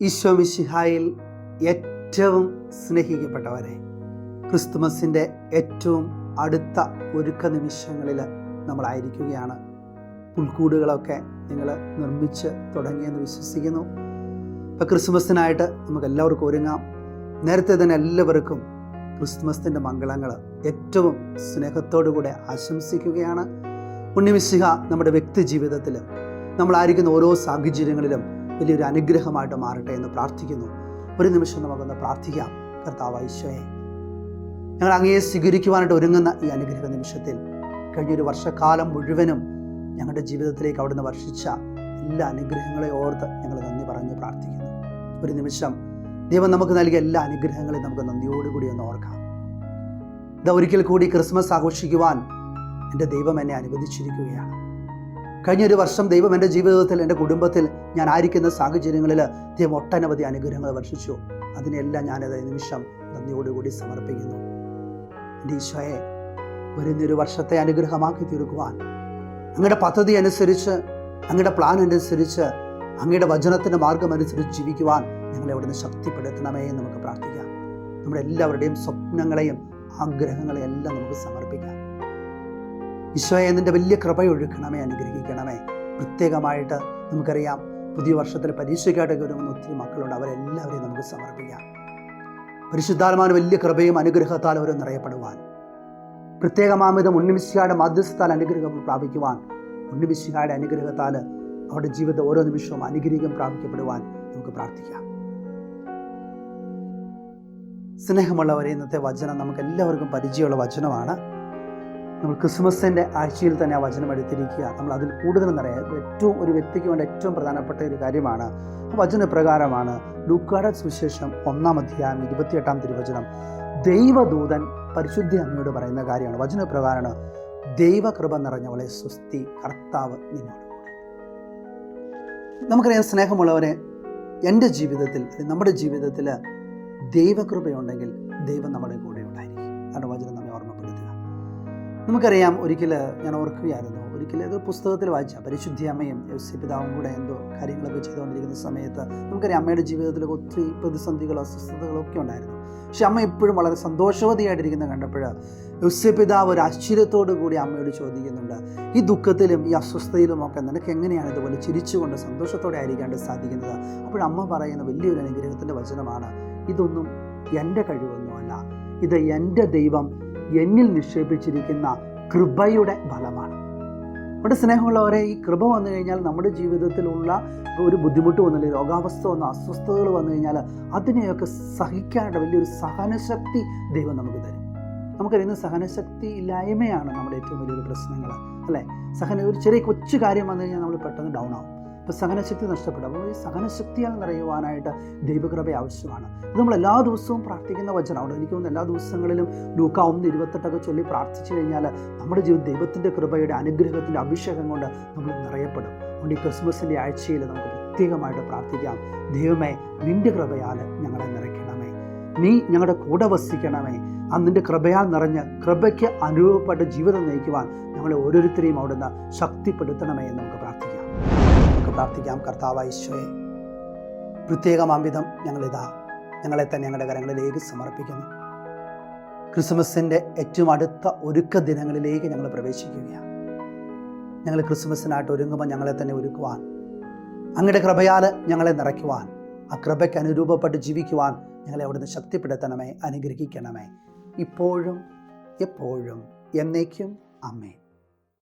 ഈശോമിശിഹായിൽ ഏറ്റവും സ്നേഹിക്കപ്പെട്ടവരെ ക്രിസ്തുമസിന്റെ ഏറ്റവും അടുത്ത ഒരുക്ക നിമിഷങ്ങളിൽ നമ്മളായിരിക്കുകയാണ്. പുൽക്കൂടുകളൊക്കെ നിങ്ങൾ നിർമ്മിച്ച് തുടങ്ങിയെന്ന് വിശ്വസിക്കുന്നു. ഇപ്പോൾ ക്രിസ്മസിനായിട്ട് നമുക്ക് എല്ലാവർക്കും ഒരുങ്ങാം. നേരത്തെ തന്നെ എല്ലാവർക്കും ക്രിസ്മസിന്റെ മംഗളങ്ങൾ ഏറ്റവും സ്നേഹത്തോടു കൂടെ ആശംസിക്കുകയാണ് ഉണ്ണിമിശിഹ നമ്മുടെ വ്യക്തി ജീവിതത്തിലും നമ്മളായിരിക്കുന്ന ഓരോ സാഹചര്യങ്ങളിലും വലിയൊരു അനുഗ്രഹമായിട്ട് മാറട്ടെ എന്ന് പ്രാർത്ഥിക്കുന്നു. ഒരു നിമിഷം നമുക്കൊന്ന് പ്രാർത്ഥിക്കാം. കർത്താവ് ഈശോയെ ഞങ്ങൾ അങ്ങയെ സ്വീകരിക്കുവാനായിട്ട് ഒരുങ്ങുന്ന ഈ അനുഗ്രഹ നിമിഷത്തിൽ കഴിഞ്ഞൊരു വർഷക്കാലം മുഴുവനും ഞങ്ങളുടെ ജീവിതത്തിലേക്ക് അവിടുന്ന് വർഷിച്ച എല്ലാ അനുഗ്രഹങ്ങളെ ഓർത്ത് ഞങ്ങൾ നന്ദി പറഞ്ഞ് പ്രാർത്ഥിക്കുന്നു. ഒരു നിമിഷം ദൈവം നമുക്ക് നൽകിയ എല്ലാ അനുഗ്രഹങ്ങളെയും നമുക്ക് നന്ദിയോടുകൂടി ഒന്ന് ഓർക്കാം. ഇതാ ഒരിക്കൽ കൂടി ക്രിസ്മസ് ആഘോഷിക്കുവാൻ എന്റെ ദൈവം എന്നെ അനുവദിച്ചിരിക്കുകയാണ്. കഴിഞ്ഞൊരു വർഷം ദൈവം എന്റെ ജീവിതത്തിൽ എന്റെ കുടുംബത്തിൽ ഞാൻ ആയിരിക്കുന്ന സാഹചര്യങ്ങളിൽ ദൈവം ഒട്ടനവധി അനുഗ്രഹങ്ങൾ വർഷിച്ചു. അതിനെല്ലാം ഞാനത് നിമിഷം നന്ദിയോടുകൂടി സമർപ്പിക്കുന്നു. എന്റെ ഈശോയെ വരുന്നൊരു വർഷത്തെ അനുഗ്രഹമാക്കി തീർക്കുവാൻ അങ്ങയുടെ പദ്ധതി അനുസരിച്ച് അങ്ങയുടെ പ്ലാൻ അനുസരിച്ച് അങ്ങയുടെ വചനത്തിന്റെ മാർഗം അനുസരിച്ച് ജീവിക്കുവാൻ ഞങ്ങളെ അവിടുന്ന് ശക്തിപ്പെടുത്തണമേ എന്ന് നമുക്ക് പ്രാർത്ഥിക്കാം. നമ്മുടെ എല്ലാവരുടെയും സ്വപ്നങ്ങളെയും ആഗ്രഹങ്ങളെയും എല്ലാം നമുക്ക് സമർപ്പിക്കാം. ഈശോയെ നിന്റെ വലിയ കൃപയൊഴുക്കണമേ അനുഗ്രഹിക്കണമേ. പ്രത്യേകമായിട്ട് നമുക്കറിയാം പുതിയ വർഷത്തിൽ പരീക്ഷയ്ക്കായിട്ട് ഒരുങ്ങുന്ന ഒത്തിരി മക്കളുണ്ട്. അവരെല്ലാവരെയും നമുക്ക് സമർപ്പിക്കാം. പരിശുദ്ധാത്മാവിന് വലിയ കൃപയും അനുഗ്രഹത്താൽ അവർ നിറയപ്പെടുവാൻ. പ്രത്യേകമാമിതം ഉണ്ണിമിശിയുടെ മധ്യസ്ഥാൽ അനുഗ്രഹം പ്രാപിക്കുവാൻ. ഉണ്ണിമിശിയുടെ അനുഗ്രഹത്താൽ അവരുടെ ജീവിതം ഓരോ നിമിഷവും അനുഗ്രഹം പ്രാപിക്കപ്പെടുവാൻ നമുക്ക് പ്രാർത്ഥിക്കാം. സ്നേഹമുള്ളവരെ ഇന്നത്തെ വചനം നമുക്ക് എല്ലാവർക്കും പരിചയമുള്ള വചനമാണ്. നമ്മൾ ക്രിസ്മസിന്റെ ആഴ്ചയിൽ തന്നെ ആ വചനം എടുത്തിരിക്കുക. നമ്മൾ അതിൽ കൂടുതൽ നിറയാം ഏറ്റവും ഒരു വ്യക്തിക്ക് വേണ്ട ഏറ്റവും പ്രധാനപ്പെട്ട ഒരു കാര്യമാണ്. ആ വചന പ്രകാരമാണ് ലൂക്കാട സുവിശേഷം ഒന്നാം അധ്യായം ഇരുപത്തിയെട്ടാം തിരുവചനം. ദൈവദൂതൻ പരിശുദ്ധ അമ്മയോട് പറയുന്ന കാര്യമാണ്. വചനപ്രകാരമാണ് ദൈവകൃപ നിറഞ്ഞവളെ സ്വസ്തി കർത്താവ് നിന്നോട് നമുക്കറിയാം സ്നേഹമുള്ളവരെ എന്റെ ജീവിതത്തിൽ നമ്മുടെ ജീവിതത്തിൽ ദൈവകൃപയുണ്ടെങ്കിൽ ദൈവം നമ്മുടെ കൂടെ ഉണ്ടായിരിക്കും. അതാണ് വചനം നമുക്കറിയാം ഒരിക്കൽ ഞാൻ ഓർക്കുകയായിരുന്നു. ഒരിക്കൽ ഏതോ പുസ്തകത്തിൽ വായിച്ച പരിശുദ്ധി അമ്മയും പിതാവും കൂടെ എന്തോ കാര്യങ്ങളൊക്കെ ചെയ്തുകൊണ്ടിരിക്കുന്ന സമയത്ത് നമുക്കറിയാം അമ്മയുടെ ജീവിതത്തിലൊക്കെ ഒത്തിരി പ്രതിസന്ധികളോ അസ്വസ്ഥതകളോ ഒക്കെ ഉണ്ടായിരുന്നു. പക്ഷെ അമ്മ എപ്പോഴും വളരെ സന്തോഷവതിയായിട്ടിരിക്കുന്ന കണ്ടപ്പോൾ പിതാവ് ഒരു ആശ്ചര്യത്തോടു കൂടി അമ്മയോട് ചോദിക്കുന്നുണ്ട് ഈ ദുഃഖത്തിലും ഈ അസ്വസ്ഥയിലും ഒക്കെ നിനക്ക് എങ്ങനെയാണ് ഇതുപോലെ ചിരിച്ചുകൊണ്ട് സന്തോഷത്തോടെ ആയിരിക്കാണ്ട് സാധിക്കുന്നത്? അപ്പോൾ അമ്മ പറയുന്ന വലിയൊരു അനുഗ്രഹത്തിന്റെ വചനമാണ് ഇതൊന്നും എന്റെ കഴിവൊന്നുമല്ല. ഇത് എന്റെ ദൈവം എന്നിൽ നിക്ഷേപിച്ചിരിക്കുന്ന കൃപയുടെ ഫലമാണ്. നമ്മുടെ സ്നേഹമുള്ളവരെ ഈ കൃപ വന്നു കഴിഞ്ഞാൽ നമ്മുടെ ജീവിതത്തിലുള്ള ഒരു ബുദ്ധിമുട്ട് വന്നില്ല രോഗാവസ്ഥ വന്ന അസ്വസ്ഥതകൾ വന്നു കഴിഞ്ഞാൽ അതിനെയൊക്കെ സഹിക്കാനുള്ള വലിയൊരു സഹനശക്തി ദൈവം നമുക്ക് തരും. നമുക്കറിയുന്ന സഹനശക്തി ഇല്ലായ്മയാണ് നമ്മുടെ ഏറ്റവും വലിയൊരു പ്രശ്നങ്ങൾ അല്ലേ? സഹന ഒരു ചെറിയ കൊച്ചു കാര്യം വന്നു കഴിഞ്ഞാൽ നമ്മൾ പെട്ടെന്ന് ഡൗൺ ആവും. അപ്പോൾ സഹനശക്തി നഷ്ടപ്പെടും. അപ്പോൾ ഈ സഹനശക്തിയാൽ നിറയുവാനായിട്ട് ദൈവകൃപ ആവശ്യമാണ്. ഇത് നമ്മൾ എല്ലാ ദിവസവും പ്രാർത്ഥിക്കുന്ന വചനമാണ്. എനിക്ക് തോന്നുന്നു എല്ലാ ദിവസങ്ങളിലും ലൂക്ക ഒന്ന് ഇരുപത്തെട്ടൊക്കെ ചൊല്ലി പ്രാർത്ഥിച്ചു കഴിഞ്ഞാൽ നമ്മുടെ ജീവിതം ദൈവത്തിന്റെ കൃപയുടെ അനുഗ്രഹത്തിന്റെ അഭിഷേകം കൊണ്ട് നമ്മൾ നിറയപ്പെടും. അതുകൊണ്ട് ഈ ക്രിസ്മസിന്റെ ആഴ്ചയിൽ നമുക്ക് പ്രത്യേകമായിട്ട് പ്രാർത്ഥിക്കാം. ദൈവമേ നിന്റെ കൃപയാൽ ഞങ്ങളെ നിറയ്ക്കണമേ. നീ ഞങ്ങളുടെ കൂടെ വസിക്കണമേ. ആ നിന്റെ കൃപയാൽ നിറഞ്ഞ് കൃപയ്ക്ക് അനുഭവപ്പെട്ട ജീവിതം നയിക്കുവാൻ ഞങ്ങളെ ഓരോരുത്തരെയും അവിടുന്ന് ശക്തിപ്പെടുത്തണമേ എന്ന് നമുക്ക് പ്രാർത്ഥിക്കാം. പ്രാർത്ഥിക്കാം. കർത്താവ് ഈശോയെ പ്രത്യേകമാംവിധം ഞങ്ങളിതാ ഞങ്ങളെ തന്നെ ഞങ്ങളുടെ കരങ്ങളിലേക്ക് സമർപ്പിക്കുന്നു. ക്രിസ്മസിന്റെ ഏറ്റവും അടുത്ത ഒരുക്ക ദിനങ്ങളിലേക്ക് ഞങ്ങൾ പ്രവേശിക്കുകയാണ്. ഞങ്ങൾ ക്രിസ്മസിനായിട്ട് ഒരുങ്ങുമ്പോൾ ഞങ്ങളെ തന്നെ ഒരുക്കുവാൻ അങ്ങയുടെ കൃപയാൽ ഞങ്ങളെ നിറയ്ക്കുവാൻ ആ കൃപയ്ക്ക് അനുരൂപപ്പെട്ട് ജീവിക്കുവാൻ ഞങ്ങളെ അവിടുന്ന് ശക്തിപ്പെടുത്തണമേ അനുഗ്രഹിക്കണമേ. ഇപ്പോഴും എപ്പോഴും എന്നേക്കും അമ്മേ